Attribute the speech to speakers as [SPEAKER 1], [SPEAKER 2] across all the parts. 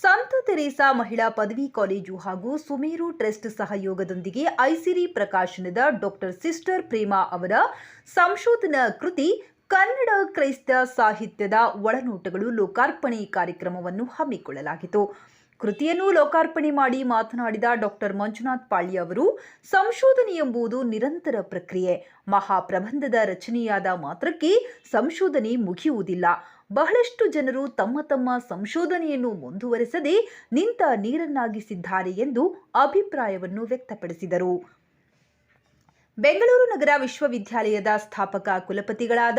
[SPEAKER 1] ಸಂತ ತೆರೇಸಾ ಮಹಿಳಾ ಪದವಿ ಕಾಲೇಜು ಹಾಗೂ ಸುಮೇರು ಟ್ರಸ್ಟ್ ಸಹಯೋಗದೊಂದಿಗೆ ಐಸಿರಿ ಪ್ರಕಾಶನದ ಡಾಕ್ಟರ್ ಸಿಸ್ಟರ್ ಪ್ರೇಮಾ ಅವರ ಸಂಶೋಧನಾ ಕೃತಿ ಕನ್ನಡ ಕ್ರೈಸ್ತ ಸಾಹಿತ್ಯದ ಒಳನೋಟಗಳು ಲೋಕಾರ್ಪಣೆ ಕಾರ್ಯಕ್ರಮವನ್ನು ಹಮ್ಮಿಕೊಳ್ಳಲಾಗಿತ್ತು. ಕೃತಿಯನ್ನು ಲೋಕಾರ್ಪಣೆ ಮಾಡಿ ಮಾತನಾಡಿದ ಡಾಕ್ಟರ್ ಮಂಜುನಾಥ್ ಪಾಳ್ಯ ಅವರು, ಸಂಶೋಧನೆ ಎಂಬುದು ನಿರಂತರ ಪ್ರಕ್ರಿಯೆ. ಮಹಾಪ್ರಬಂಧದ ರಚನೆಯಾದ ಮಾತ್ರಕ್ಕೆ ಸಂಶೋಧನೆ ಮುಗಿಯುವುದಿಲ್ಲ. ಬಹಳಷ್ಟು ಜನರು ತಮ್ಮ ತಮ್ಮ ಸಂಶೋಧನೆಯನ್ನು ಮುಂದುವರೆಸದೆ ನಿಂತ ನೀರನ್ನಾಗಿಸಿದ್ದಾರೆ ಎಂದು ಅಭಿಪ್ರಾಯವನ್ನು ವ್ಯಕ್ತಪಡಿಸಿದರು. ಬೆಂಗಳೂರು ನಗರ ವಿಶ್ವವಿದ್ಯಾಲಯದ ಸ್ಥಾಪಕ ಕುಲಪತಿಗಳಾದ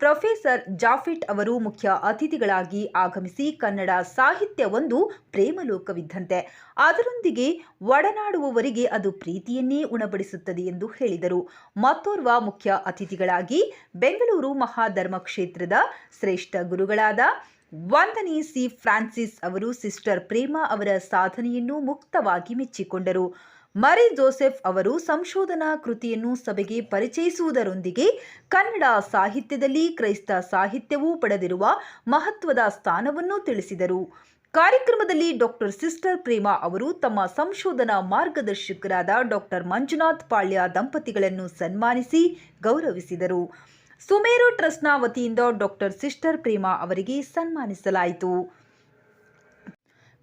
[SPEAKER 1] ಪ್ರೊಫೆಸರ್ ಜಾಫಿಟ್ ಅವರು ಮುಖ್ಯ ಅತಿಥಿಗಳಾಗಿ ಆಗಮಿಸಿ ಕನ್ನಡ ಸಾಹಿತ್ಯ ಒಂದು ಪ್ರೇಮಲೋಕವಿದ್ದಂತೆ. ಅದರೊಂದಿಗೆ ಒಡನಾಡುವವರಿಗೆ ಅದು ಪ್ರೀತಿಯನ್ನೇ ಉಣಬಡಿಸುತ್ತದೆ ಎಂದು ಹೇಳಿದರು. ಮತ್ತೋರ್ವ ಮುಖ್ಯ ಅತಿಥಿಗಳಾಗಿ ಬೆಂಗಳೂರು ಮಹಾಧರ್ಮ ಕ್ಷೇತ್ರದ ಶ್ರೇಷ್ಠ ಗುರುಗಳಾದ ವಂದನಿ ಸಿ ಫ್ರಾನ್ಸಿಸ್ ಅವರು ಸಿಸ್ಟರ್ ಪ್ರೇಮ ಅವರ ಸಾಧನೆಯನ್ನು ಮುಕ್ತವಾಗಿ ಮೆಚ್ಚಿಕೊಂಡರು. ಮರಿ ಜೋಸೆಫ್ ಅವರು ಸಂಶೋಧನಾ ಕೃತಿಯನ್ನು ಸಭೆಗೆ ಪರಿಚಯಿಸುವುದರೊಂದಿಗೆ ಕನ್ನಡ ಸಾಹಿತ್ಯದಲ್ಲಿ ಕ್ರೈಸ್ತ ಸಾಹಿತ್ಯವೂ ಪಡೆದಿರುವ ಮಹತ್ವದ ಸ್ಥಾನವನ್ನು ತಿಳಿಸಿದರು. ಕಾರ್ಯಕ್ರಮದಲ್ಲಿ ಡಾಕ್ಟರ್ ಸಿಸ್ಟರ್ ಪ್ರೇಮಾ ಅವರು ತಮ್ಮ ಸಂಶೋಧನಾ ಮಾರ್ಗದರ್ಶಕರಾದ ಡಾಕ್ಟರ್ ಮಂಜುನಾಥ್ ಪಾಳ್ಯ ದಂಪತಿಗಳನ್ನು ಸನ್ಮಾನಿಸಿ ಗೌರವಿಸಿದರು. ಸುಮೇರು ಟ್ರಸ್ಟ್ನ ವತಿಯಿಂದ ಡಾಕ್ಟರ್ ಸಿಸ್ಟರ್ ಪ್ರೇಮಾ ಅವರಿಗೆ ಸನ್ಮಾನಿಸಲಾಯಿತು.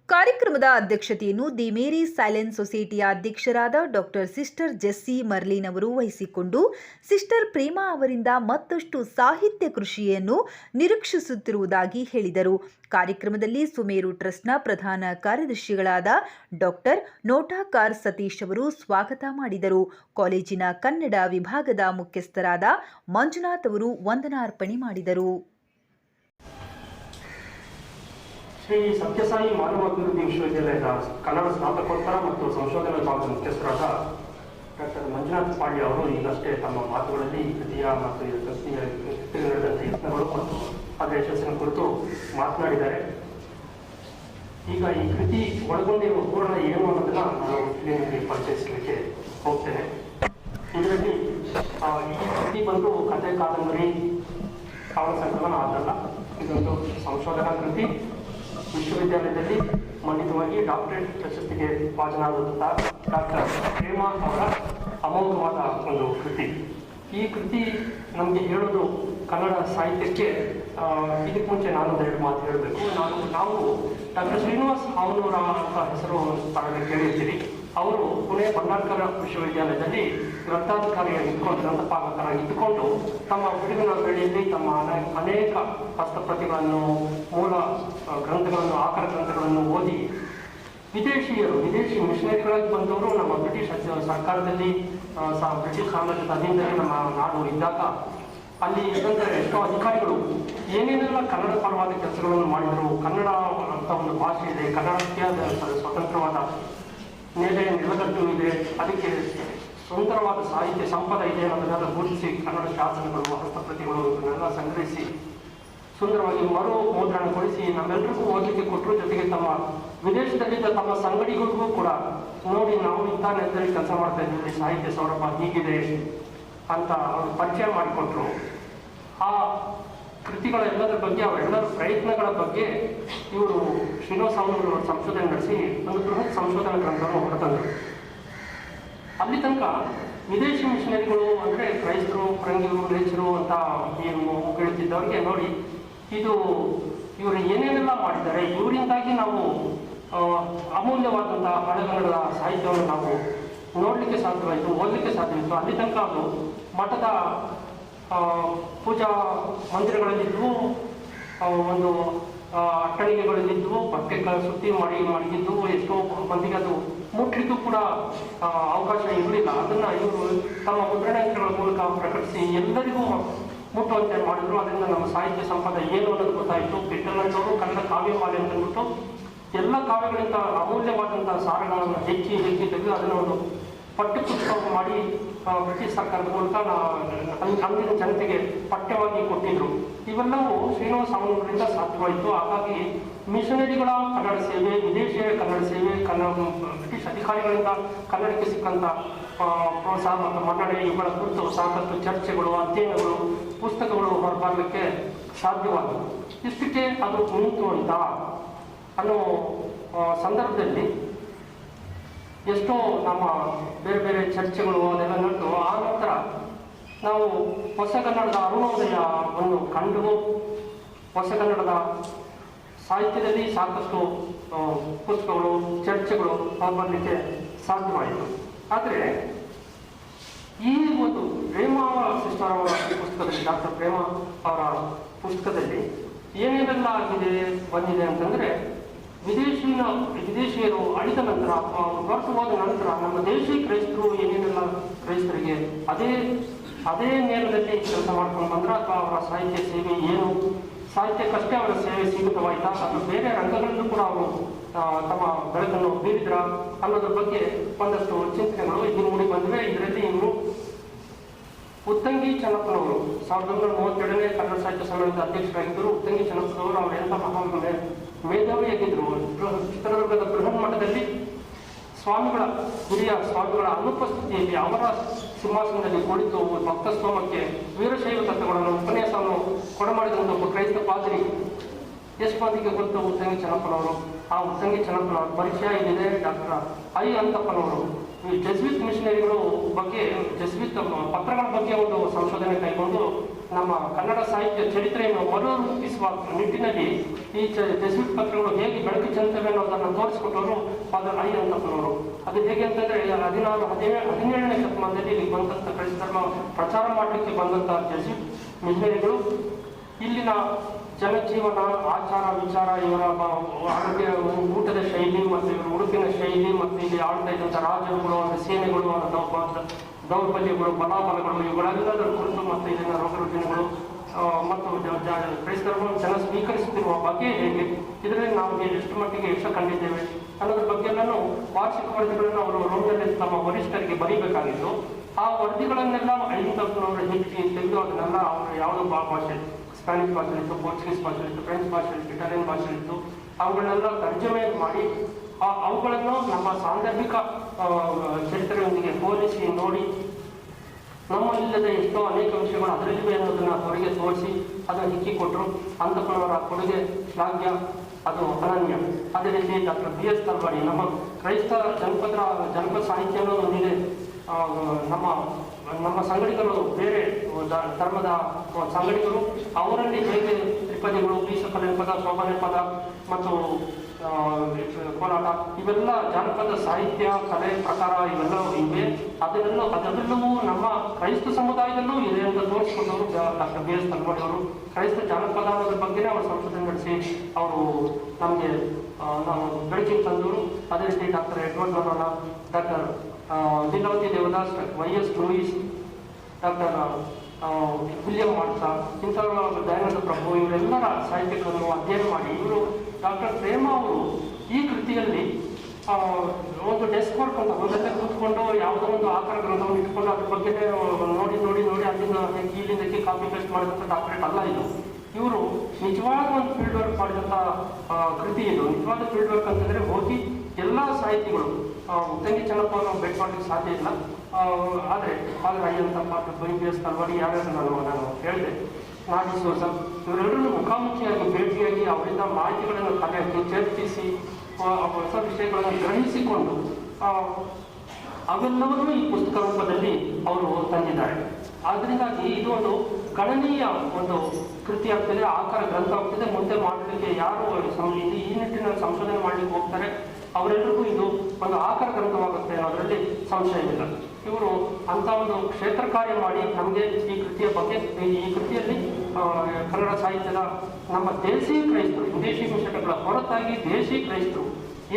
[SPEAKER 1] ಕಾರ್ಯಕ್ರಮದ ಅಧ್ಯಕ್ಷತೆಯನ್ನು ದಿ ಮೇರಿ ಸೈಲೆನ್ಸ್ ಸೊಸೈಟಿಯ ಅಧ್ಯಕ್ಷರಾದ ಡಾಕ್ಟರ್ ಸಿಸ್ಟರ್ ಜೆಸ್ಸಿ ಮರ್ಲಿನ್ ಅವರು ವಹಿಸಿಕೊಂಡು ಸಿಸ್ಟರ್ ಪ್ರೇಮಾ ಅವರಿಂದ ಮತ್ತಷ್ಟು ಸಾಹಿತ್ಯ ಕೃಷಿಯನ್ನು ನಿರೀಕ್ಷಿಸುತ್ತಿರುವುದಾಗಿ ಹೇಳಿದರು. ಕಾರ್ಯಕ್ರಮದಲ್ಲಿ ಸುಮೇರು ಟ್ರಸ್ಟ್ನ ಪ್ರಧಾನ ಕಾರ್ಯದರ್ಶಿಗಳಾದ ಡಾಕ್ಟರ್ ನೋಟಾಕಾರ್ ಸತೀಶ್ ಅವರು ಸ್ವಾಗತ ಮಾಡಿದರು. ಕಾಲೇಜಿನ ಕನ್ನಡ ವಿಭಾಗದ ಮುಖ್ಯಸ್ಥರಾದ ಮಂಜುನಾಥ್ ಅವರು ವಂದನಾರ್ಪಣೆ ಮಾಡಿದರು.
[SPEAKER 2] ಶ್ರೀ ಸತ್ಯಸಾಯಿ ಮಾನವ ಅಭಿವೃದ್ಧಿ ವಿಶ್ವವಿದ್ಯಾಲಯದ ಕನ್ನಡ ಸ್ನಾತಕೋತ್ತರ ಮತ್ತು ಸಂಶೋಧನಾ ವಿಭಾಗದ ಮುಖ್ಯಸ್ಥರಾದ ಡಾಕ್ಟರ್ ಮಂಜುನಾಥ್ ಪಾಂಡ್ಯ ಅವರು ಈಗಷ್ಟೇ ತಮ್ಮ ಮಾತುಗಳಲ್ಲಿ ಕೃತಿಯ ಮತ್ತು ನಡೆದಂಥ ಯತ್ನಗಳು ಮತ್ತು ಯಶಸ್ಸಿನ ಕುರಿತು ಮಾತನಾಡಿದ್ದಾರೆ. ಈಗ ಈ ಕೃತಿ ಒಳಗೊಂಡಿರುವ ಪೂರ್ಣ ಏನು ಅನ್ನೋದನ್ನ ನಾನು ಕ್ಲಿನಿಕ್ಗೆ ಪರಿಚಯಿಸಲಿಕ್ಕೆ ಹೋಗ್ತೇನೆ. ಇದರಲ್ಲಿ ಈ ಕೃತಿ ಬಂದು ಕಥೆ, ಕಾದಂಬರಿ, ಅವರ ಸಂಕಲನ ಆದಲ್ಲ. ಇದೊಂದು ಸಂಶೋಧನಾ ಕೃತಿ. ವಿಶ್ವವಿದ್ಯಾಲಯದಲ್ಲಿ ಮಂಡಿತವಾಗಿ ಡಾಕ್ಟರೇಟ್ ಪ್ರಶಸ್ತಿಗೆ ಭಾಜನರಾದಂತಹ ಡಾಕ್ಟರ್ ಪ್ರೇಮ ಅವರ ಅಮೋಘವಾದ ಒಂದು ಕೃತಿ. ಈ ಕೃತಿ ನಮಗೆ ಹೇಳೋದು ಕನ್ನಡ ಸಾಹಿತ್ಯಕ್ಕೆ ಇದಕ್ಕೆ ಮುಂಚೆ ನಾನು ಎರಡು ಮಾತು ಹೇಳಬೇಕು. ನಾನು, ನಾವು ಡಾಕ್ಟರ್ ಶ್ರೀನಿವಾಸ್ ಅವನವರ ಅಂತ ಹೆಸರು ತಾವೇ ಕೇಳಿರ್ತೀರಿ ಅವರು ಪುಣೆ ಭಂಡಾರ್ಕರ ವಿಶ್ವವಿದ್ಯಾಲಯದಲ್ಲಿ ಗ್ರಂಥಾಧಿಕಾರಿಯಾಗಿ ಇದ್ಕೊಂಡು ಗ್ರಂಥಪಾಲಕರಾಗಿ ಇದ್ದುಕೊಂಡು ತಮ್ಮ ಬಿಡುವಿನ ವೇಳೆಯಲ್ಲಿ ತಮ್ಮ ಅನೆ- ಅನೇಕ ಹಸ್ತಪ್ರತಿಗಳನ್ನು, ಮೂಲ ಗ್ರಂಥಗಳನ್ನು, ಆಕರ ಗ್ರಂಥಗಳನ್ನು ಓದಿ ವಿದೇಶಿಯರು, ವಿದೇಶಿ ಮಿಷನರಿಗಳಾಗಿ ಬಂದವರು ನಮ್ಮ ಬ್ರಿಟಿಷ್ ಸರ್ಕಾರದಲ್ಲಿ ಬ್ರಿಟಿಷ್ ಸಾಮ್ರಾಜ್ಯದ ಅಧೀನದಲ್ಲಿ ನಮ್ಮ ನಾಡು ಇದ್ದಾಗ ಅಲ್ಲಿ ಇದ್ದಂತಹ ಎಷ್ಟೋ ಅಧಿಕಾರಿಗಳು ಏನೇನೆಲ್ಲ ಕನ್ನಡ ಪರವಾದ ಕೆಲಸಗಳನ್ನು ಮಾಡಿದರು, ಕನ್ನಡ ಅಂತ ಒಂದು ಭಾಷೆ ಇದೆ ಕನ್ನಡಕ್ಕೆ ಸ್ವತಂತ್ರವಾದ ನೆಲೆ ನೆಲಗಟ್ಟು ಇದೆ, ಅದಕ್ಕೆ ಸುಂದರವಾದ ಸಾಹಿತ್ಯ, ಸಂಪದ ಇದೆ ಅನ್ನೋದನ್ನೆಲ್ಲ ಗುರುತಿಸಿ ಕನ್ನಡ ಶಾಸನಗಳು, ಹಸ್ತಪ್ರತಿಗಳು ಇವನ್ನೆಲ್ಲ ಸಂಗ್ರಹಿಸಿ, ಸುಂದರವಾಗಿ ಮರು ಮುದ್ರಣಗೊಳಿಸಿ ನಮ್ಮೆಲ್ಲರಿಗೂ ಓದಲಿಕ್ಕೆ ಕೊಟ್ಟರು ಜೊತೆಗೆ ತಮ್ಮ ವಿದೇಶದಲ್ಲಿದ್ದ ತಮ್ಮ ಸಂಗಡಿಗಳಿಗೂ ಕೂಡ ನೋಡಿ ನಾವು ಇಂಥ ನೆಲದಲ್ಲಿ ಕೆಲಸ ಮಾಡ್ತಾ ಇದ್ದೀವಿ. ಸಾಹಿತ್ಯ ಸೌರಭ ಹೀಗಿದೆ ಅಂತ ಅವರು ಪರಿಚಯ ಮಾಡಿಕೊಟ್ರು. ಆ ಕೃತಿಗಳ ಎಲ್ಲದರ ಬಗ್ಗೆ ಅವೆಲ್ಲರ ಪ್ರಯತ್ನಗಳ ಬಗ್ಗೆ ಇವರು ಶ್ರೀನಿವಾಸ ಅವರು ಸಂಶೋಧನೆ ನಡೆಸಿ ಒಂದು ಬೃಹತ್ ಸಂಶೋಧನಾ ಗ್ರಂಥವನ್ನು ಹೊರತಂದರು. ಅಲ್ಲಿ ತನಕ ವಿದೇಶಿ ಮಿಷನರಿಗಳು ಅಂದರೆ ಕ್ರೈಸ್ತರು ಫರಂಗಿಗಳು ಗ್ರೇಚರು ಅಂತ ಏನು ಕೇಳುತ್ತಿದ್ದವರಿಗೆ ನೋಡಿ, ಇದು ಇವರು ಏನೇನೆಲ್ಲ ಮಾಡಿದ್ದಾರೆ, ಇವರಿಂದಾಗಿ ನಾವು ಅಮೂಲ್ಯವಾದಂತಹ ಹಳೆಗನ್ನಡದ ಸಾಹಿತ್ಯವನ್ನು ನಾವು ನೋಡಲಿಕ್ಕೆ ಸಾಧ್ಯವಾಯಿತು, ಓದಲಿಕ್ಕೆ ಸಾಧ್ಯವಾಯಿತು. ಅಲ್ಲಿ ತನಕ ಅದು ಮಠದ ಪೂಜಾ ಮಂದಿರಗಳಲ್ಲಿದ್ದವು. ಒಂದು ಅಟ್ಟಣಿಗೆಗಳಲ್ಲಿದ್ದವು ಬಟ್ಟೆಗಳ ಸುತ್ತಿ ಮಾಡಿ ಮಾಡಿದ್ದು, ಎಷ್ಟೋ ಮಂದಿಗೆ ಅದು ಮುಟ್ಲಿಕ್ಕೂ ಕೂಡ ಅವಕಾಶ ಇರಲಿಲ್ಲ. ಅದನ್ನ ಇವರು ತಮ್ಮ ಮುದ್ರಣಗಳ ಮೂಲಕ ಪ್ರಕಟಿಸಿ ಎಲ್ಲರಿಗೂ ಮುಟ್ಟುವಂತೆ ಮಾಡಿದ್ರು. ಅದರಿಂದ ನಮ್ಮ ಸಾಹಿತ್ಯ ಸಂಪದ ಏನು ಅನ್ನೋದು ಗೊತ್ತಾಯಿತು. ಬಿಟ್ಟಲ್ಲಂತವರು ಕನ್ನಡ ಕಾವ್ಯಮಾಲೆ ಅಂತ ಅಂದ್ಬಿಟ್ಟು, ಎಲ್ಲ ಕಾವ್ಯಗಳಿಂದ ಅಮೂಲ್ಯವಾದಂತಹ ಸಾರಗಳನ್ನು ಹೆಚ್ಚಿ ಹೆಚ್ಚಿ ತೆಗೆದು ಅದನ್ನು ಒಂದು ಪಠ್ಯಪುಸ್ತಕ ಮಾಡಿ ಬ್ರಿಟಿಷ್ ಸರ್ಕಾರದ ಮೂಲಕ ಅಂದಿನ ಜನತೆಗೆ ಪಠ್ಯವಾಗಿ ಕೊಟ್ಟಿದ್ರು. ಇವೆಲ್ಲವೂ ಶ್ರೀನಿವಾಸ ಅವರಿಂದ ಸಾಧ್ಯವಾಯಿತು. ಹಾಗಾಗಿ ಮಿಷನರಿಗಳ ಕನ್ನಡ ಸೇವೆ ವಿದೇಶಿಯ ಕನ್ನಡ ಸೇವೆ ಕನ್ನಡ ಬ್ರಿಟಿಷ್ ಅಧಿಕಾರಿಗಳಿಂದ ಕನ್ನಡಕ್ಕೆ ಸಿಕ್ಕಂತ ಪ್ರೋತ್ಸಾಹ ಮತ್ತು ಮನ್ನಣೆ ಇವುಗಳ ಕುರಿತು ಸಾಕಷ್ಟು ಚರ್ಚೆಗಳು, ಅಧ್ಯಯನಗಳು, ಪುಸ್ತಕಗಳು ಹೊರಬರಲಿಕ್ಕೆ ಸಾಧ್ಯವಾದವು. ಇಷ್ಟಕ್ಕೆ ಅದು ನಿಂತು ಅಂತ ಅನ್ನೋ ಸಂದರ್ಭದಲ್ಲಿ ಎಷ್ಟೋ ನಮ್ಮ ಬೇರೆ ಬೇರೆ ಚರ್ಚೆಗಳು ಅದೆಲ್ಲ ನಡೆದು ಆ ನಂತರ ನಾವು ಹೊಸ ಕನ್ನಡದ ಅರುಣೋದಯವನ್ನು ಕಂಡು ಹೊಸ ಕನ್ನಡದ ಸಾಹಿತ್ಯದಲ್ಲಿ ಸಾಕಷ್ಟು ಪುಸ್ತಕಗಳು, ಚರ್ಚೆಗಳು ಬರಲಿಕ್ಕೆ ಸಾಧ್ಯವಾಯಿತು. ಆದರೆ ಈ ಒಂದು ಪ್ರೇಮ ಸಿಸ್ಟರ್ ಅವರ ಪುಸ್ತಕದಲ್ಲಿ, ಡಾಕ್ಟರ್ ಪ್ರೇಮ ಅವರ ಪುಸ್ತಕದಲ್ಲಿ ಏನೇನೆಲ್ಲ ಆಗಿದೆ, ಬಂದಿದೆ ಅಂತಂದ್ರೆ ವಿದೇಶಿನ ವಿದೇಶಿಯರು ಅಳಿದ ನಂತರ ಹೋದ ನಂತರ ನಮ್ಮ ದೇಶಿ ಕ್ರೈಸ್ತರು ಏನೇನೆಲ್ಲ ಕ್ರೈಸ್ತರಿಗೆ ಅದೇ ಅದೇ ನೇರದಲ್ಲಿ ಕೆಲಸ ಮಾಡ್ಕೊಂಡು ಬಂದ್ರೆ ಅಥವಾ ಅವರ ಸಾಹಿತ್ಯ ಸೇವೆ ಏನು? ಸಾಹಿತ್ಯಕ್ಕಷ್ಟೇ ಅವರ ಸೇವೆ ಸೀಮಿತವಾಯಿತಾ? ಅಥವಾ ಬೇರೆ ರಂಗಗಳಲ್ಲೂ ಕೂಡ ಅವರು ತಮ್ಮ ಬೆಳಕನ್ನು ಬೀರಿದ್ರ? ಅನ್ನೋದ್ರ ಬಗ್ಗೆ ಒಂದಷ್ಟು ಚಿಂತನೆಗಳು ಇಲ್ಲಿ ಮೂಡಿ ಬಂದಿವೆ. ಇದರಲ್ಲಿ ಇನ್ನು ಉತ್ತಂಗಿ ಚನ್ನಪ್ಪನವರು, ಸಾವಿರದ ಒಂಬೈನೂರ ಮೂವತ್ತೆರಡನೇ ಕನ್ನಡ ಸಾಹಿತ್ಯ ಸಮ್ಮೇಳನದ ಅಧ್ಯಕ್ಷರಾಗಿದ್ದರು. ಉತ್ತಂಗಿ ಚನ್ನಪ್ಪನವರು ಅವರು ಎಂಥ ಮಹಾ ಮೇ- ಮೇಧಾವಿಯಾಗಿದ್ದರು ಚಿತ್ರದುರ್ಗದ ಬೃಹನ್ ಮಠದಲ್ಲಿ ಸ್ವಾಮಿಗಳ ಹಿರಿಯ ಸ್ವಾಮಿಗಳ ಅನುಪಸ್ಥಿತಿಯಲ್ಲಿ ಅವರ ಸಿಂಹಾಸನದಲ್ಲಿ ಕುಳಿತು ಭಕ್ತ ಸ್ತೋಮಕ್ಕೆ ವೀರಶೈವ ತತ್ವಗಳನ್ನು ಉಪನ್ಯಾಸವನ್ನು ಕೊಡಮಾಡಿದಂಥ ಒಬ್ಬ ಕ್ರೈಸ್ತ ಪಾದ್ರಿ. ಗೊತ್ತ ಗೊತ್ತು ಉತ್ತಂಗಿ ಚನ್ನಪ್ಪನವರು. ಆ ಉತ್ತಂಗಿ ಚನ್ನಪ್ಪನವರ ಪರಿಚಯ ಇಲ್ಲಿದೆ ಡಾಕ್ಟರ್ ಐ ಅಂತಪ್ಪನವರು. ಈ ಜಸ್ವಿತ್ ಮಿಷನರಿಗಳು ಬಗ್ಗೆ, ಜಸ್ವಿತ್ ಪತ್ರಗಳ ಬಗ್ಗೆ ಒಂದು ಸಂಶೋಧನೆ ಕೈಗೊಂಡು ನಮ್ಮ ಕನ್ನಡ ಸಾಹಿತ್ಯ ಚರಿತ್ರೆಯನ್ನು ಮರುರೂಪಿಸುವ ನಿಟ್ಟಿನಲ್ಲಿ ಈ ಜೆಸ್ವಿತ್ ಪತ್ರಗಳು ಹೇಗೆ ಬೆಳಕು ಚೆಲ್ತವೆ ಅನ್ನೋದನ್ನು ತೋರಿಸಿಕೊಟ್ಟವರು ಫಾದರ್ ಐ ಅಂತಪ್ಪನವರು ಅದು ಹೇಗೆ ಅಂತಂದ್ರೆ ಹದಿನಾರು ಹದಿನೇಳು ಹದಿನೇಳನೇ ಶತಮಾನದಲ್ಲಿ ಇಲ್ಲಿ ಬಂದಂಥ ಧರ್ಮ ಪ್ರಚಾರ ಮಾಡಲಿಕ್ಕೆ ಬಂದಂಥ ಜೆಸ್ವಿತ್ ಮಿಷನರಿಗಳು. ಇಲ್ಲಿನ ಜನಜೀವನ, ಆಚಾರ, ವಿಚಾರ, ಇವರ ಆರೋಗ್ಯ, ಊಟದ ಶೈಲಿ ಮತ್ತು ಇವರ ಉಡುಪಿನ ಶೈಲಿ ಮತ್ತು ಇಲ್ಲಿ ಆಳ್ತಾ ಇದ್ದಂಥ ರಾಜರುಗಳು ಒಂದು ಸೇನೆಗಳು ಅನ್ನೋ ದೌರ್ಬಲ್ಯಗಳು ಬಲಾಬಲಗಳು, ಇವುಗಳೆಲ್ಲದರ ಕುರಿತು ಮತ್ತು ಇಲ್ಲಿನ ರೋಗ ರುಜಿನಗಳು ಮತ್ತು ಕ್ರೈಸ್ತರನ್ನು ಜನ ಸ್ವೀಕರಿಸುತ್ತಿರುವ ಬಗ್ಗೆ ಹೇಗೆ? ಇದರಲ್ಲಿ ನಾವು ಎಷ್ಟು ಮಟ್ಟಿಗೆ ಯಶ ಕಂಡಿದ್ದೇವೆ? ಅನ್ನೋದ್ರ ಬಗ್ಗೆ ನಾನು ವಾರ್ಷಿಕ ವರದಿಗಳನ್ನು ಅವರು ರೋಮ್ನಲ್ಲಿ ತಮ್ಮ ವರಿಷ್ಠರಿಗೆ ಬರೀಬೇಕಾಗಿತ್ತು. ಆ ವರದಿಗಳನ್ನೆಲ್ಲ ಐದು ಹೆಚ್ಚಿ ತೆಗೆದು ಅದನ್ನೆಲ್ಲ ಅವರು ಯಾವುದೋ ಭಾಷೆ ಸ್ಪ್ಯಾನಿಷ್ ಇತ್ತು ಪೋರ್ಚುಗೀಸ್ ಭಾಷೆಲಿತ್ತು ಫ್ರೆಂಚ್ ಭಾಷೆಲಿತ್ತು ಇಟಾಲಿಯನ್ ಭಾಷೆಲಿತ್ತು ಅವುಗಳನ್ನೆಲ್ಲ ತರ್ಜಮೆ ಮಾಡಿ, ಆ ಅವುಗಳನ್ನು ನಮ್ಮ ಸಾಂದರ್ಭಿಕ ಚರಿತ್ರೆಯೊಂದಿಗೆ ಹೋಲಿಸಿ ನೋಡಿ. ನಮ್ಮ ಇಲ್ಲದ ಎಷ್ಟೋ ಅನೇಕ ವಿಷಯಗಳು ಅದರಲ್ಲಿವೆ ಅನ್ನೋದನ್ನು ಹೊರಗೆ ತೋರಿಸಿ ಅದನ್ನು ಹಿಕ್ಕಿಕೊಟ್ಟರು ಅಂತಪ್ಪನವರ ಕೊಡುಗೆ ಶ್ಲಾಘ್ಯ ಅದು ಅನನ್ಯ. ಅದೇ ರೀತಿ ಡಾಕ್ಟರ್ ಬಿ ಎಸ್ ತಲ್ವಾಡಿ ನಮ್ಮ ಕ್ರೈಸ್ತ ಜನಪದ ಜನಪದ ಸಾಹಿತ್ಯ ಅನ್ನೋದು ನಮ್ಮ ನಮ್ಮ ಸಂಗಡಿಗರು ಬೇರೆ ಧರ್ಮದ ಸಂಗಡಿಗರು ಅವರಲ್ಲಿ ಹೇಗೆ ತ್ರಿಪದಿಗಳು ಬೀಸಪ್ಪ ಪದ ಶೋಭ ಪದ ಮತ್ತು ಕೋಲಾಟ, ಇವೆಲ್ಲ ಜಾನಪದ ಸಾಹಿತ್ಯ, ಕಲೆ ಪ್ರಕಾರ ಇವೆಲ್ಲ ಇವೆ. ಅದನ್ನೆಲ್ಲ ಅದೆಲ್ಲವೂ ನಮ್ಮ ಕ್ರೈಸ್ತ ಸಮುದಾಯದಲ್ಲೂ ಇದೆ ಅಂತ ತೋರಿಸಿಕೊಂಡವರು ಡಾಕ್ಟರ್ ಬಿ ಎಸ್ ಅವರು. ಕ್ರೈಸ್ತ ಜಾನಪದ ಬಗ್ಗೆನೇ ಅವರು ಸಂಶೋಧನೆ ನಡೆಸಿ, ಅವರು ನಮಗೆ ನಾವು ಬೆಳಕಿಗೆ ತಂದರು ಅದೇ ರೀತಿ doctor Edward Noronha doctor Leelavathi Devadas Y S Louis doctor William ಮಾಡ್ಸ ಇಂಥವರ ದಯಾನಂದ ಪ್ರಭು, ಇವರೆಲ್ಲರ ಸಾಹಿತ್ಯಗಳನ್ನು ಅಧ್ಯಯನ ಮಾಡಿ, ಇವರು ಡಾಕ್ಟರ್ ಪ್ರೇಮ ಅವರು ಈ ಕೃತಿಯಲ್ಲಿ ಒಂದು ಡೆಸ್ಕ್ ಅಂತ ಒಂದಲ್ಲೇ ಕೂತ್ಕೊಂಡು ಯಾವುದೋ ಒಂದು ಆಕಾರ ಗ್ರಂಥವನ್ನು ಇಟ್ಕೊಂಡು ಅದ್ರ ಬಗ್ಗೆ ನೋಡಿ ನೋಡಿ ನೋಡಿ, ಅಲ್ಲಿಂದ ಇಲ್ಲಿಂದಕ್ಕೆ ಕಾಪಿ ಪೇಸ್ಟ್ ಮಾಡಿದಂಥ ಡಾಕ್ಟರೇಟ್ ಅಲ್ಲ ಇದು. ಇವರು ನಿಜವಾದ ಒಂದು ಫೀಲ್ಡ್ ವರ್ಕ್ ಮಾಡಿದಂಥ ಕೃತಿ ಇದು. ನಿಜವಾದ ಫೀಲ್ಡ್ ವರ್ಕ್ ಅಂತಂದ್ರೆ ಹೋಗಿ ಎಲ್ಲ ಸಾಹಿತಿಗಳು ಉತ್ತಂಗಿ ಚೆನ್ನಪ್ಪ ಅವ್ರನ್ನ ಭೇಟಿ ಮಾಡಲಿಕ್ಕೆ ಸಾಧ್ಯ ಇಲ್ಲ. ಆದರೆ ಆದರೆ Ayyanthappa by B S Talwadi ಯಾರ್ಯಾರು ನಾನು ನಾನು ಹೇಳಿದೆ. ನಾಗೇಶ್ವರ ಸರ್ ಇವರೆಲ್ಲರೂ ಮುಖಾಮುಖಿಯಾಗಿ ಭೇಟಿಯಾಗಿ ಅವರಿಂದ ಮಾಹಿತಿಗಳನ್ನು ಕಲೆ ಹಾಕಿ ಚರ್ಚಿಸಿ ಹೊಸ ವಿಷಯಗಳನ್ನು ಗ್ರಹಿಸಿಕೊಂಡು ಅವೆಲ್ಲವನ್ನೂ ಈ ಪುಸ್ತಕ ರೂಪದಲ್ಲಿ ಅವರು ತಂದಿದ್ದಾರೆ. ಆದ್ರಿಂದಾಗಿ ಇದು ಒಂದು ಗಣನೀಯ ಒಂದು ಕೃತಿ ಆಗ್ತದೆ, ಆಕಾರ ಗ್ರಂಥ ಆಗ್ತದೆ. ಮುಂದೆ ಮಾಡಲಿಕ್ಕೆ ಯಾರು ಈ ನಿಟ್ಟಿನಲ್ಲಿ ಸಂಶೋಧನೆ ಮಾಡಲಿಕ್ಕೆ ಹೋಗ್ತಾರೆ? ಅವರೆಲ್ಲರಿಗೂ ಇದು ಒಂದು ಆಕರ ಗ್ರಂಥವಾಗುತ್ತೆ ಅನ್ನೋದರಲ್ಲಿ ಸಂಶಯವಿಲ್ಲ ಇವರು ಅಂತ ಒಂದು ಕ್ಷೇತ್ರ ಕಾರ್ಯ ಮಾಡಿ ನಮಗೆ ಈ ಕೃತಿಯ ಬಗ್ಗೆ, ಈ ಕೃತಿಯಲ್ಲಿ ಕನ್ನಡ ಸಾಹಿತ್ಯದ ನಮ್ಮ ದೇಸಿ ಕ್ರೈಸ್ತರು, ವಿದೇಶಿ ಮಿಷನ್ಗಳ ಹೊರತಾಗಿ ದೇಶಿ ಕ್ರೈಸ್ತರು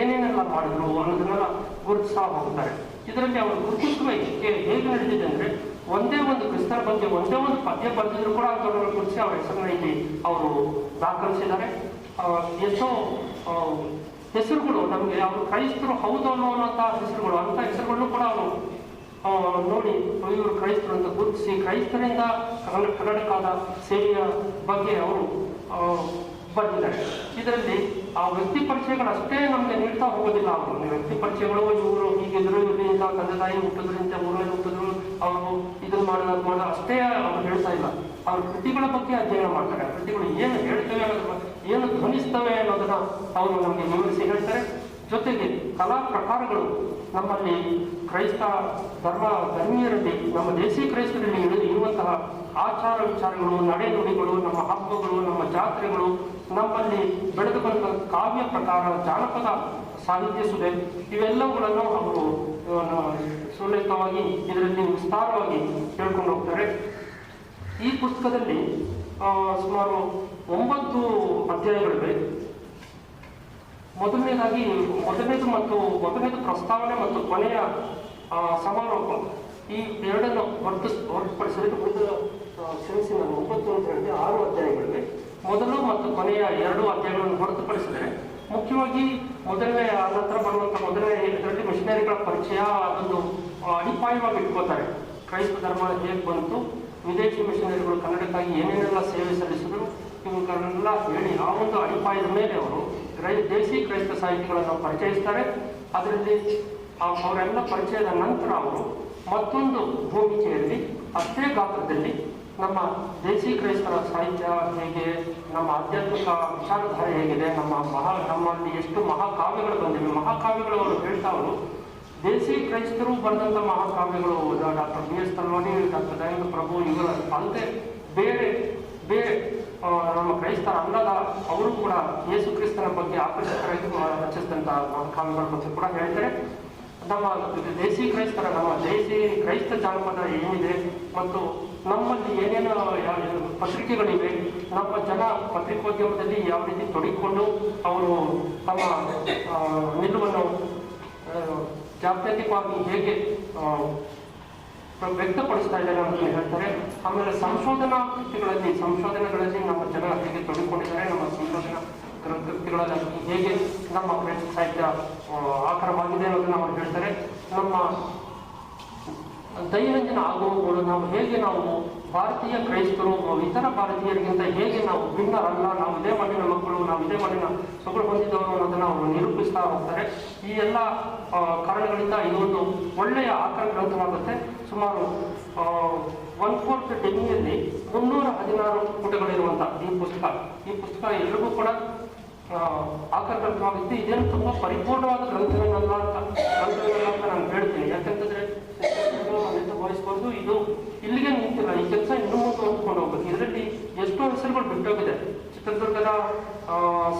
[SPEAKER 2] ಏನೇನೆಲ್ಲ ಮಾಡಿದ್ರು ಅನ್ನೋದನ್ನೆಲ್ಲ ಗುರುತಿಸ್ತಾ ಹೋಗ್ತಾರೆ. ಇದರಲ್ಲಿ ಅವರು ಗುರುತಿಸುವ ಹೇಗೆ ನಡೆದಿದೆ ಅಂದ್ರೆ, ಒಂದೇ ಒಂದು ಕ್ರಿಸ್ತರ ಬಗ್ಗೆ, ಒಂದೇ ಒಂದು ಪದ್ಯ ಬರೆದಿದ್ರು ಕೂಡ ಅಂಥವ್ರನ್ನ ಗುರುತಿಸಿ ಅವರ ಹೆಸರಿನಲ್ಲಿ ಅವರು ದಾಖಲಿಸಿದ್ದಾರೆ. ಎಷ್ಟೋ ಹೆಸರುಗಳು, ನಮಗೆ ಅವರು ಕ್ರೈಸ್ತರು ಹೌದು ಅನ್ನೋಂಥ ಹೆಸರುಗಳು ಅಂತ ಹೆಸರುಗಳನ್ನು ಕೂಡ ಅವರು ನೋಡಿ, ಇವರು ಕ್ರೈಸ್ತರು ಅಂತ ಗುರುತಿಸಿ ಕ್ರೈಸ್ತರಿಂದ ಕನ್ನಡಕ್ಕಾದ ಸೇವೆಯ ಬಗ್ಗೆ ಅವರು ಬಂದಿದ್ದಾರೆ. ಇದರಲ್ಲಿ ಆ ವ್ಯಕ್ತಿ ಪರಿಚಯಗಳಷ್ಟೇ ನಮಗೆ ನೀಡ್ತಾ ಹೋಗೋದಿಲ್ಲ ಅವರು. ವ್ಯಕ್ತಿ ಪರಿಚಯಗಳು, ಇವರು ಹೀಗಿದ್ರು ಇಲ್ಲಿಂದ ತಂದೆ ತಾಯಿ ಹುಟ್ಟಿದ್ರಿಂದ ಊರಲ್ಲಿ ಹುಟ್ಟಿದ್ರು, ಅವರು ಇದನ್ನು ಮಾಡೋದು ಮಾಡ ಅಷ್ಟೇ ಅವರು ಹೇಳ್ತಾ ಇಲ್ಲ. ಅವ್ರ ಕೃತಿಗಳ ಬಗ್ಗೆ ಅಧ್ಯಯನ ಮಾಡ್ತಾರೆ. ಕೃತಿಗಳು ಏನು ಹೇಳ್ತವೆ ಅನ್ನೋದು ಏನು ಧ್ವನಿಸ್ತವೆ ಅನ್ನೋದನ್ನ ಅವರು ನಮಗೆ ವಿವರಿಸಿ ಹೇಳ್ತಾರೆ. ಜೊತೆಗೆ ಕಲಾ ಪ್ರಕಾರಗಳು ನಮ್ಮಲ್ಲಿ ಕ್ರೈಸ್ತ ಧರ್ಮ ಧರ್ಮೀಯರಲ್ಲಿ, ನಮ್ಮ ದೇಸಿ ಕ್ರೈಸ್ತರಲ್ಲಿ ಇರು- ಇರುವಂತಹ ಆಚಾರ ವಿಚಾರಗಳು, ನಡೆನುಡಿಗಳು, ನಮ್ಮ ಹಬ್ಬಗಳು, ನಮ್ಮ ಜಾತ್ರೆಗಳು, ನಮ್ಮಲ್ಲಿ ಬೆಳೆದು ಬಂದ ಕಾವ್ಯ ಪ್ರಕಾರ, ಜಾನಪದ ಸಾಹಿತ್ಯ ಸುದೆ, ಇವೆಲ್ಲವುಗಳನ್ನು ಅವರು ಸುಲೇಖವಾಗಿ ಇದರಲ್ಲಿ ವಿಸ್ತಾರವಾಗಿ ಹೇಳ್ಕೊಂಡು ಹೋಗ್ತಾರೆ. ಈ ಪುಸ್ತಕದಲ್ಲಿ ಸುಮಾರು ಒಂಬತ್ತು ಅಧ್ಯಾಯಗಳಿವೆ. ಮೊದಲನೇದಾಗಿ ಮೊದಲನೇದು ಮತ್ತು ಮೊದಲನೇದು ಪ್ರಸ್ತಾವನೆ ಮತ್ತು ಕೊನೆಯ ಸಮಾರೋಪ. ಈ ಎರಡನ್ನು ಹೊರತು ಹೊರತುಪಡಿಸಿದರೆ ಉಳಿದ ಕ್ಷಮಿಸಿ ನಾನು ಒಂಬತ್ತು ಅಂತ ಆರು ಅಧ್ಯಾಯಗಳಿವೆ. ಮೊದಲು ಮತ್ತು ಕೊನೆಯ ಎರಡು ಅಧ್ಯಾಯಗಳನ್ನು ಹೊರತುಪಡಿಸಿದರೆ, ಮುಖ್ಯವಾಗಿ ಮೊದಲನೇ ನಂತರ ಬರುವಂಥ ಮೊದಲನೇ ಇದರಲ್ಲಿ ಮಿಷನರಿಗಳ ಪರಿಚಯ ಅದೊಂದು ಅಡಿಪಾಯವಾಗಿ ಇಟ್ಕೋತಾರೆ. ಕ್ರೈಸ್ತ ಧರ್ಮ ಹೇಗೆ ಬಂತು, ವಿದೇಶಿ ಮಿಷನರಿಗಳು ಕನ್ನಡಕ್ಕಾಗಿ ಏನೇನೆಲ್ಲ ಸೇವೆ ಸಲ್ಲಿಸಿದ್ರು, ಇವುಗಳನ್ನೆಲ್ಲ ಹೇಳಿ ಆ ಒಂದು ಅಡಿಪಾಯದ ಮೇಲೆ ಅವರು ಕ್ರೈ ದೇಸಿ ಕ್ರೈಸ್ತ ಸಾಹಿತ್ಯಗಳನ್ನು ಪರಿಚಯಿಸ್ತಾರೆ. ಅದರಲ್ಲಿ ಅವರೆಲ್ಲ ಪರಿಚಯದ ನಂತರ ಅವರು ಮತ್ತೊಂದು ಭೂಮಿಕೆಯಲ್ಲಿ ಅಷ್ಟೇ ಗಾತ್ರದಲ್ಲಿ ನಮ್ಮ ದೇಸಿ ಕ್ರೈಸ್ತರ ಸಾಹಿತ್ಯ ಹೇಗೆ, ನಮ್ಮ ಆಧ್ಯಾತ್ಮಿಕ ವಿಚಾರಧಾರೆ ಹೇಗಿದೆ, ನಮ್ಮ ಮಹಾ, ನಮ್ಮಲ್ಲಿ ಎಷ್ಟು ಮಹಾಕಾವ್ಯಗಳು ಬಂದಿವೆ, ಮಹಾಕಾವ್ಯಗಳು ಅವರು ಹೇಳ್ತಾ ಅವರು ದೇಸಿ ಕ್ರೈಸ್ತರು ಬಂದಂಥ ಮಹಾಕಾವ್ಯಗಳು doctor B. S. Doctor Dayananda Prabhu ಇವರ ಅಲ್ಲದೆ ಬೇರೆ ಬೇರೆ ನಮ್ಮ ಕ್ರೈಸ್ತರ ಅಲ್ಲದ ಅವರು ಕೂಡ ಯೇಸು ಕ್ರಿಸ್ತನ ಬಗ್ಗೆ ಆಕರ್ಷಕರಾಗಿ ರಚಿಸಿದಂತಹ ಕಾಲಗಳ ಬಗ್ಗೆ ಕೂಡ ಹೇಳ್ತಾರೆ ನಮ್ಮ ದೇಸಿ ಕ್ರೈಸ್ತರ, ನಮ್ಮ ದೇಸಿ ಕ್ರೈಸ್ತ ಜಾನಪದ ಏನಿದೆ ಮತ್ತು ನಮ್ಮಲ್ಲಿ ಏನೇನು ಪತ್ರಿಕೆಗಳಿವೆ, ನಮ್ಮ ಜನ ಪತ್ರಿಕೋದ್ಯಮದಲ್ಲಿ ಯಾವ ರೀತಿ ತೊಡಗಿಕೊಂಡು ಅವರು ತಮ್ಮ ನಿಲುವನ್ನು ಜಾತ್ಯತೀತವಾಗಿ ಹೇಗೆ ವ್ಯಕ್ತಪಡಿಸ್ತಾ ಇದ್ದಾರೆ ಅಂತ ಹೇಳ್ತಾರೆ. ಆಮೇಲೆ ಸಂಶೋಧನಾ ಕೃತಿಗಳಲ್ಲಿ, ಸಂಶೋಧನೆಗಳಲ್ಲಿ ನಮ್ಮ ಜನ ಹೇಗೆ ತೊಡಗಿಕೊಂಡಿದ್ದಾರೆ ನಮ್ಮ ಸಂಶೋಧನಾ ಕೃತಿಗಳಲ್ಲಿ ಹೇಗೆ ನಮ್ಮ ಸಾಹಿತ್ಯ ಆಕರವಾಗಿದೆ ಅನ್ನೋದನ್ನ ಅವರು ಹೇಳ್ತಾರೆ. ನಮ್ಮ ದೈನಂದಿನ ಆಗುವಗಳು ನಾವು ಹೇಗೆ ನಾವು ಭಾರತೀಯ ಕ್ರೈಸ್ತರು ಇತರ ಭಾರತೀಯರಿಗಿಂತ ಹೇಗೆ ನಾವು ಭಿನ್ನರಲ್ಲ, ನಾವು ಇದೇ ಮಣ್ಣಿನ ಮಕ್ಕಳು, ನಾವು ಇದೇ ಮಣ್ಣಿನ ಸೊಗಳು ಹೊಂದಿದ್ದವರು ಅನ್ನೋದನ್ನ ಅವರು ನಿರೂಪಿಸ್ತಾ ಹೋಗ್ತಾರೆ. ಈ ಎಲ್ಲ ಕಾರಣಗಳಿಂದ ಇದೊಂದು ಒಳ್ಳೆಯ ಆಕರ ಗ್ರಂಥವಾಗುತ್ತೆ ಸುಮಾರು ಒನ್ ಫೋರ್ತ್ ಡೆಮಿಯಲ್ಲಿ ಮುನ್ನೂರ ಹದಿನಾರು ಪುಟಗಳಿರುವಂಥ ಈ ಪುಸ್ತಕ. ಈ ಪುಸ್ತಕ ಎಲ್ಲರಿಗೂ ಕೂಡ ಆಕರ ಗ್ರಂಥವಾಗಿದ್ದು ಇದೇನು ತುಂಬಾ ಪರಿಪೂರ್ಣವಾದ ಗ್ರಂಥವೇನಲ್ಲ ಅಂತ ಗ್ರಂಥವೇನಲ್ಲ ಅಂತ ನಾನು ಹೇಳ್ತೀನಿ. ಯಾಕಂತಂದ್ರೆ ಭಾವಿಸ್ಬೋದು ಇದು ಇಲ್ಲಿಗೆ ನಿಂತಿಲ್ಲ. ಈ ಕೆಲಸ ಇನ್ನು ಮುಂದೆ ಹೊಂದ್ಕೊಂಡು ಹೋಗ್ಬೇಕು. ಇದರಲ್ಲಿ ಎಷ್ಟೋ ಹೆಸರುಗಳು ಬಿಟ್ಟೋಗಿದೆ. ಚಿತ್ರದುರ್ಗದ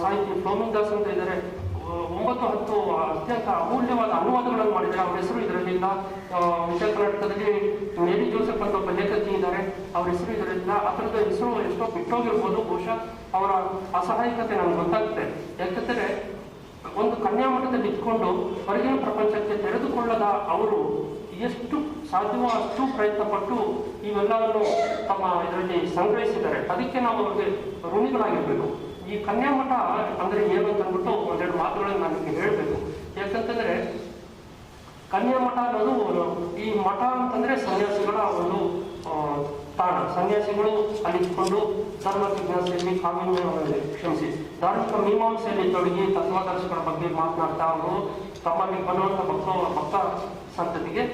[SPEAKER 2] ಸಾಹಿತಿ ಪ್ರೋಮಿನ್ ದಾಸ್ ಅಂತ ಇದ್ದಾರೆ. ಒಂಬತ್ತು ಹತ್ತು ಅತ್ಯಂತ ಅಮೂಲ್ಯವಾದ ಅನುವಾದಗಳನ್ನು ಮಾಡಿದ್ದಾರೆ. ಅವ್ರ ಹೆಸರು ಇದರಲ್ಲಿಲ್ಲ ಉತ್ತರ ಕರ್ನಾಟಕದಲ್ಲಿ ಮೇರಿ ಜೋಸೆಫ್ ಅಂತ ಒಬ್ಬ ಲೇಖಕಿ ಇದ್ದಾರೆ. ಅವ್ರ ಹೆಸರು ಇದರಲ್ಲಿಲ್ಲ ಆ ಥರದ ಹೆಸರು ಎಷ್ಟೋ ಬಿಟ್ಟೋಗಿರ್ಬೋದು. ಬಹುಶಃ ಅವರ ಅಸಹಾಯಕತೆ ನನಗೆ ಗೊತ್ತಾಗುತ್ತೆ. ಯಾಕಂದರೆ ಒಂದು ಕನ್ಯಾ ಮಠದಲ್ಲಿ ಇಟ್ಕೊಂಡು ಹೊರಗಿನ ಪ್ರಪಂಚಕ್ಕೆ ತೆರೆದುಕೊಳ್ಳದ ಅವರು ಎಷ್ಟು ಸಾಧ್ಯವೋ ಅಷ್ಟು ಪ್ರಯತ್ನ ಪಟ್ಟು ಇವೆಲ್ಲವನ್ನು ತಮ್ಮ ಇದರಲ್ಲಿ ಸಂಗ್ರಹಿಸಿದ್ದಾರೆ. ಅದಕ್ಕೆ ನಾವು ಅವ್ರಿಗೆ ಋಣಿಗಳಾಗಿರ್ಬೇಕು. ಈ ಕನ್ಯಾಮಠ ಅಂದ್ರೆ ಏನು ಅಂತ ಅಂದ್ಬಿಟ್ಟು ಒಂದೆರಡು ಮಾತುಗಳನ್ನು ನಾನು ನಿಮಗೆ ಹೇಳಬೇಕು. ಯಾಕಂತಂದ್ರೆ ಕನ್ಯಾಮಠ ಅನ್ನೋದು ಈ ಮಠ ಅಂತಂದ್ರೆ ಸನ್ಯಾಸಿಗಳ ಒಂದು ತಾಣ. ಸನ್ಯಾಸಿಗಳು ಅಲ್ಲಿ ಇಟ್ಕೊಂಡು ಧರ್ಮ ಜಿಜ್ಞಾಸೆಯಲ್ಲಿ ಕಾನೂನು ಕ್ಷಮಿಸಿ, ಧಾರ್ಮಿಕ ಮೀಮಾಂಸೆಯಲ್ಲಿ ತೊಡಗಿ ತತ್ವಾದರ್ಶಗಳ ಬಗ್ಗೆ ಮಾತನಾಡ್ತಾ ಅವರು, ತಮ್ಮಲ್ಲಿ ಬರುವಂಥ ಭಕ್ತ ಭಕ್ತ ಸಂತತಿಗೆ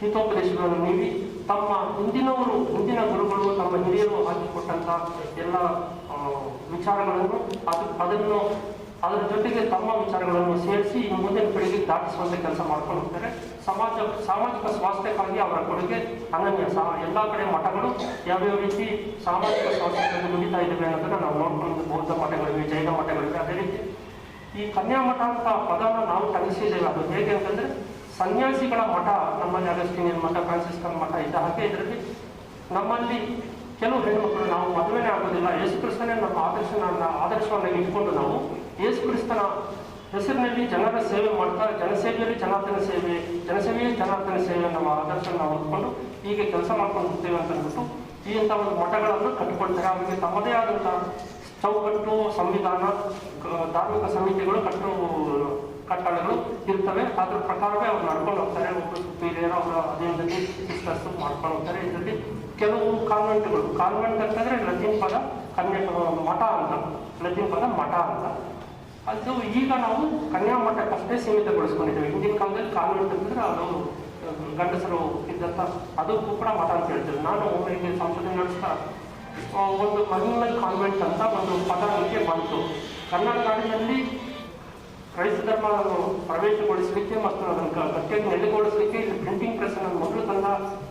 [SPEAKER 2] ಹಿತೋಪದೇಶಗಳನ್ನು ನೀಡಿ ತಮ್ಮ ಹಿಂದಿನವರು ಹಿಂದಿನ ಗುರುಗಳು ತಮ್ಮ ಹಿರಿಯರು ಹಾಕಿಕೊಟ್ಟಂಥ ಎಲ್ಲ ವಿಚಾರಗಳನ್ನು ಅದು, ಅದನ್ನು, ಅದರ ಜೊತೆಗೆ ತಮ್ಮ ವಿಚಾರಗಳನ್ನು ಸೇರಿಸಿ ಇನ್ನು ಮುಂದಿನ ಪೀಳಿಗೆ ದಾಟಿಸುವಂತ ಕೆಲಸ ಮಾಡ್ಕೊಂಡು ಹೋಗ್ತಾರೆ. ಸಮಾಜ, ಸಾಮಾಜಿಕ ಸ್ವಾಸ್ಥ್ಯಕ್ಕಾಗಿ ಅವರ ಕೊಡುಗೆ ಅನನ್ಯ. ಸಹ ಎಲ್ಲ ಕಡೆ ಮಠಗಳು ಯಾವ್ಯಾವ ರೀತಿ ಸಾಮಾಜಿಕ ಸ್ವಾಸ್ಥ್ಯಕ್ಕಾಗಿ ಮುಗಿತಾ ಇದ್ದೇವೆ ಅನ್ನೋದನ್ನು ನಾವು ನೋಡ್ಕೊಂಡು ಬೌದ್ಧ ಮಠಗಳಿವೆ, ಜೈನ ಮಠಗಳಿವೆ, ಅದೇ ರೀತಿ ಈ ಕನ್ಯಾ ಮಠ ಅಂತ ಪದವನ್ನು ನಾವು ಕಲಿಸಿದ್ದೇವೆ ಅದು ಹೇಗೆ ಅಂತಂದ್ರೆ ಸನ್ಯಾಸಿಗಳ ಮಠ ನಮ್ಮಲ್ಲಿ ಅಗಸ್ಟಿನಿಯನ್ ಮಠ, ಫ್ರಾನ್ಸಿಸ್ಕನ್ ಮಠ ಇದ್ದ ಹಾಗೆ ಇದರಲ್ಲಿ ನಮ್ಮಲ್ಲಿ ಕೆಲವು ಹೆಣ್ಣುಮಕ್ಕಳು ನಾವು ಮದುವೆನೇ ಆಗೋದಿಲ್ಲ. ಯೇಸು ಕ್ರಿಸ್ತನೇ ನಮ್ಮ ಆದರ್ಶ ಆದರ್ಶವನ್ನು ಇಟ್ಕೊಂಡು ನಾವು ಯೇಸು ಕ್ರಿಸ್ತನ ಹೆಸರಿನಲ್ಲಿ ಜನರ ಸೇವೆ ಮಾಡ್ತಾ, ಜನಸೇವೆಯಲ್ಲಿ ಜನಾರ್ದನ ಸೇವೆ, ಜನಸೇವೆಯಲ್ಲಿ ಜನಾರ್ದನ ಸೇವೆ ನಮ್ಮ ಆದರ್ಶನ ನಾವು ಹೊಂದ್ಕೊಂಡು ಹೀಗೆ ಕೆಲಸ ಮಾಡ್ಕೊಂಡು ಹೋಗ್ತೇವೆ ಅಂತ ಅಂದ್ಬಿಟ್ಟು ಈ ಇಂಥ ಒಂದು ಮಠಗಳನ್ನು ಕಟ್ಟಿಕೊಳ್ತಾರೆ ಅವರಿಗೆ ತಮ್ಮದೇ ಆದಂಥ ಚೌಕಟ್ಟು, ಸಂವಿಧಾನ, ಧಾರ್ಮಿಕ ಸಮಿತಿಗಳು ಕಟ್ಟು ಕಟ್ಟಡಗಳು ಇರ್ತವೆ. ಅದ್ರ ಪ್ರಕಾರವೇ ಅವ್ರು ನಡ್ಕೊಂಡು ಹೋಗ್ತಾರೆ ಒಬ್ಬರು ಸುಪೀರಿಯರ್ ಅವರ ಅಧೀನದಲ್ಲಿ ಸಿಸ್ಟರ್ಸ್ ಮಾಡ್ಕೊಂಡು ಹೋಗ್ತಾರೆ ಇದರಲ್ಲಿ ಕೆಲವು ಕಾನ್ವೆಂಟ್ಗಳು. ಕಾನ್ವೆಂಟ್ ಅಂತಂದ್ರೆ ಲತೀನ್ ಪದ ಕನ್ಯಾ ಮಠ ಅಂತ. ಲತೀನ್ ಪದ, ಮಠ ಅಂತ. ಅದು ಈಗ ನಾವು ಕನ್ಯಾ ಮಠಕ್ಕಷ್ಟೇ ಸೀಮಿತಗೊಳಿಸ್ಕೊಂಡಿದ್ದೇವೆ. ಹಿಂದಿನ ಕಾಲದಲ್ಲಿ ಕಾನ್ವೆಂಟ್ ಅಂತಂದ್ರೆ ಅದು ಗಂಡಸರು ಇದ್ದಂಥ ಅದು ಕೂಡ ಮಠ ಅಂತ ಹೇಳ್ತೇವೆ. ನಾನು ಒಮ್ಮೆ ಇಲ್ಲಿ ಸಂಶೋಧನೆ ನಡೆಸ್ತಾ ಒಂದು ಮಹಿಮಲ್ ಕಾನ್ವೆಂಟ್ ಅಂತ ಒಂದು ಪದ ನಮಗೆ ಬಂತು. ಕನ್ನಡ ನಾಡಿನಲ್ಲಿ ಕ್ರೈಸ್ತ ಧರ್ಮವನ್ನು ಪ್ರವೇಶಗೊಳಿಸಲಿಕ್ಕೆ ಮತ್ತು ಅದನ್ನು ಕಟ್ಟೆಯನ್ನು ನೆಲೆಗೊಳಿಸಲಿಕ್ಕೆ ಇಲ್ಲಿ ಪ್ರಿಂಟಿಂಗ್ ಪ್ರೆಸ್ ಅನ್ನು ಮೊದಲು ತಂದ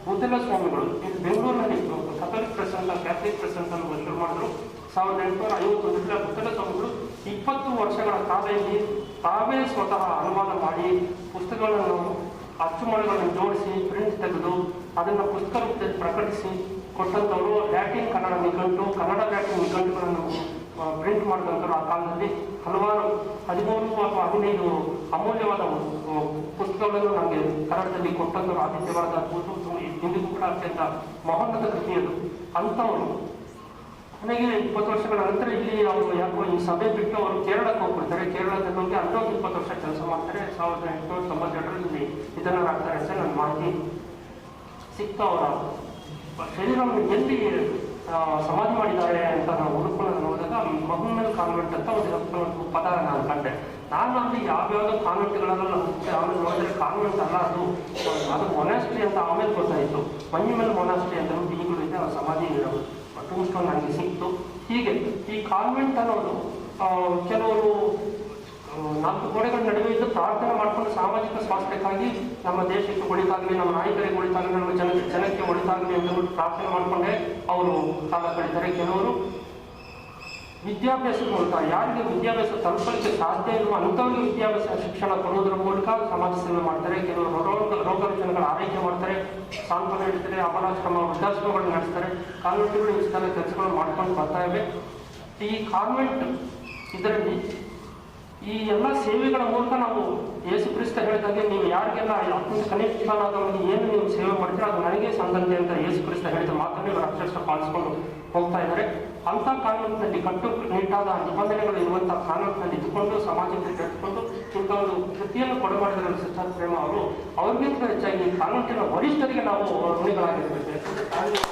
[SPEAKER 2] ಬುದ್ಧಲ ಸ್ವಾಮಿಗಳು. ಇಲ್ಲಿ ಬೆಂಗಳೂರಿನಲ್ಲಿ ಕಥೋಲಿಕ್ ಪ್ರೆಸ್ ಅಂತ ಕ್ಯಾಥಲಿಕ್ ಪ್ರೆಸ್ ಅಂತ ಶುರು ಮಾಡಿದ್ರು. ಸಾವಿರದ ಎಂಟುನೂರ ಐವತ್ತೊಂದರಲ್ಲಿ ಬುದ್ಧಲ ಸ್ವಾಮಿಗಳು ಇಪ್ಪತ್ತು ವರ್ಷಗಳ ಕಾಲ ತಾವೇ ಸ್ವತಃ ಅನುವಾದ ಮಾಡಿ ಪುಸ್ತಕಗಳನ್ನು ಅಚ್ಚುಮಳೆಗಳನ್ನು ಜೋಡಿಸಿ ಪ್ರಿಂಟ್ ತೆಗೆದು ಅದನ್ನು ಪುಸ್ತಕ ರೂಪದಲ್ಲಿ ಪ್ರಕಟಿಸಿ ಕೊಟ್ಟಂಥವರು ಲ್ಯಾಟಿನ್ ಕನ್ನಡ ನಿಘಂಟು, ಕನ್ನಡ ಲ್ಯಾಟಿನ್ ನಿಘಂಟುಗಳನ್ನು ಪ್ರಿಂಟ್ ಮಾಡಿದಂಥವ್ರು ಆ ಕಾಲದಲ್ಲಿ ಹಲವಾರು ಹದಿಮೂರು ಅಥವಾ ಹದಿನೈದು ಅಮೂಲ್ಯವಾದ ಪುಸ್ತಕಗಳನ್ನು ನಮಗೆ ಕನ್ನಡದಲ್ಲಿ ಕೊಟ್ಟಂಥವ್ರು ಆದಿತ್ಯವಾದ ಇಂದಿಗೂ ಕೂಡ ಅತ್ಯಂತ ಮಹೋನ್ನತ ಕೃತಿಯದು ಅಂಥವರು. ನನಗೆ ಇಪ್ಪತ್ತು ವರ್ಷಗಳ ನಂತರ ಇಲ್ಲಿ ಅವರು ಯಾಕೋ ಈ ಸಭೆ ಬಿಟ್ಟು ಅವರು ಕೇರಳಕ್ಕೆ ಹೋಗ್ಬಿಡ್ತಾರೆ. ಕೇರಳದಲ್ಲಿ ಹೋಗಿ ಅಲ್ಲೊಂದು ಇಪ್ಪತ್ತು ವರ್ಷ ಕೆಲಸ ಮಾಡ್ತಾರೆ. ಸಾವಿರದ ಎಂಟುನೂರ ತೊಂಬತ್ತೆರಡರಲ್ಲಿ ನಿಧನರಾಗ್ತಾರೆ ಅಂತ ನನ್ನ ಮಾಹಿತಿ ಸಿಕ್ತು ಅವರ ಶರೀರವನ್ನು ಎಲ್ಲಿ ಸಮಾಧಿ ಮಾಡಿದ್ದಾರೆ ಅಂತ ನಾವು ಹುಡುಕೊಳ್ಳೋದು ನೋಡಿದಾಗ ಮಹಮ್ಮಲ್ ಕಾನ್ವೆಂಟ್ ಅಂತ ಒಂದು ಪದ ನಾನು ಕಂಡೆ. ನಾನು ಅಲ್ಲಿ ಯಾವ್ಯಾವ್ದೋ ನಾನು ಹೋಗ್ತೆ ಆಮೇಲೆ ನೋಡಿದ್ರೆ ಕಾನ್ವೆಂಟ್ ಅಲ್ಲ ಅದು. ಅದು ಮೊನಾಸ್ಟ್ರಿ ಅಂತ ಆಮೇಲೆ ಗೊತ್ತಾಯಿತು. ಮೇಲೆ ಮೊನಾಸ್ಟ್ರಿ ಅಂತ ಈಗಲೂ ಇದೆ, ಆ ಸಮಾಧಿ ಇರೋದು. ಟೂಮ್ ಸ್ಟೋನ್ ನನಗೆ ಸಿಕ್ತು. ಹೀಗೆ ಈ ಕಾನ್ವೆಂಟ್ ಅನ್ನೋದು ಕೆಲವರು ನಾಲ್ಕು ಕೋಣೆಗಳ ನಡುವೆ ಇದ್ದು ಪ್ರಾರ್ಥನೆ ಮಾಡಿಕೊಂಡು ಸಾಮಾಜಿಕ ಸ್ವಾಸ್ಥ್ಯಕ್ಕಾಗಿ ನಮ್ಮ ದೇಶಕ್ಕೆ ಒಳಿತಾಗಲಿ ನಮ್ಮ ನಾಯಕರಿಗೆ ಒಳಿತಾಗಲಿ ನಮ್ಮ ಜನ, ಜನಕ್ಕೆ ಒಳಿತಾಗಲಿ ಅಂತ ಪ್ರಾರ್ಥನೆ ಮಾಡಿಕೊಂಡೆ ಅವರು ಕಾಲ ಕಳೀತಾರೆ ಕೆಲವರು ವಿದ್ಯಾಭ್ಯಾಸದ ಮೂಲಕ, ಯಾರಿಗೆ ವಿದ್ಯಾಭ್ಯಾಸ ತಲುಪಲಿಕ್ಕೆ ಸಾಧ್ಯ ಇರುವ ಅಂಥವ್ರಿಗೆ ವಿದ್ಯಾಭ್ಯಾಸ ಶಿಕ್ಷಣ ಕೊಡುವುದರ ಮೂಲಕ ಸಮಾಜ ಸೇವೆ ಮಾಡ್ತಾರೆ. ಕೆಲವರು ರೋಗ ರೋಗ ರಚನೆಗಳ ಆರೈಕೆ ಮಾಡ್ತಾರೆ. ಸಾಂತ್ವನ ಇಡ್ತಾರೆ ಅಪರಾಶ್ರಮ ವೃದ್ಧಾಶ್ರಮಗಳು ನಡೆಸ್ತಾರೆ. ಕಾನ್ವೆಂಟ್ಗಳು ಈ ಕೆಲಸಗಳು ಮಾಡ್ಕೊಂಡು ಬರ್ತಾ ಇವೆ. ಈ ಕಾನ್ವೆಂಟ್ ಇದರಲ್ಲಿ ಈ ಎಲ್ಲ ಸೇವೆಗಳ ಮೂಲಕ ನಾವು ಯೇಸು ಕ್ರಿಸ್ತ ಹೇಳಿದಾಗೆ ನೀವು ಯಾರಿಗೆಲ್ಲ ಅತ್ಯಂತ ಕನಿಷ್ಠನಾದವನಿಗೆ ಏನು ನೀವು ಸೇವೆ ಮಾಡ್ತೀರಾ ಅದು ನನಗೆ ಸಂದಂತೆ ಅಂತ ಯೇಸು ಕ್ರಿಸ್ತ ಹೇಳಿದ ಮಾತನ್ನು ಇವರು ಅಕ್ಷರಶಃ ಪಾಲಿಸ್ಕೊಂಡು ಹೋಗ್ತಾ ಇದ್ದಾರೆ. ಅಂಥ ಕಾನೂನಿನಲ್ಲಿ ಕಟ್ಟು ನಿಟ್ಟಾದ ನಿಬಂಧನೆಗಳು ಇರುವಂತಹ ಕಾನೂನಿನಲ್ಲಿ ಇದ್ದುಕೊಂಡು, ಸಮಾಜಕ್ಕೆ ತೆಗೆದುಕೊಂಡು ಇಂಥ ಒಂದು ಕೃತಿಯನ್ನು ಕೊಡಮಾಡಿದ ಸಿದ್ಧಾರ್ಥ ಪ್ರೇಮ ಅವರು ಅವ್ರಿಗಿಂತ ಹೆಚ್ಚಾಗಿ ಕಾನೂನಿನ ವರಿಷ್ಠರಿಗೆ ನಾವು ಋಣಿಗಳಾಗಿರ್ಬೇಕು.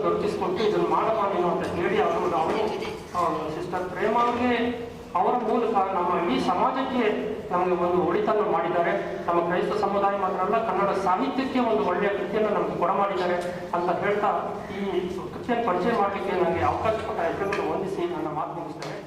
[SPEAKER 2] ಯಾಕಂದ್ರೆ ಕೊಟ್ಟು ಇದನ್ನು ಮಾಡಬಾ ಅಂತ ಹೇಳಿ ಅವರು ನಾವು ಸಿಸ್ಟರ್ ಪ್ರೇಮ ಅವ್ರಿಗೆ ಅವರ ಮೂಲಕ ನಮ್ಮ ಇಡೀ ಸಮಾಜಕ್ಕೆ ನಮಗೆ ಒಂದು ಒಳಿತನ್ನು ಮಾಡಿದ್ದಾರೆ. ನಮ್ಮ ಕ್ರೈಸ್ತ ಸಮುದಾಯ ಮಾತ್ರ ಅಲ್ಲ, ಕನ್ನಡ ಸಾಹಿತ್ಯಕ್ಕೆ ಒಂದು ಒಳ್ಳೆಯ ಕೃತಿಯನ್ನು ನಮಗೆ ಕೊಡಮಾಡಿದ್ದಾರೆ ಅಂತ ಹೇಳ್ತಾ ಈ ಕೃತಿಯನ್ನು ಪರಿಚಯ ಮಾಡಲಿಕ್ಕೆ ನನಗೆ ಅವಕಾಶ ಕೊಟ್ಟ ಎಲ್ಲರಿಗೂ ವಂದಿಸಿ ನನ್ನ ಮಾತು ಮುಗಿಸ್ತೇನೆ.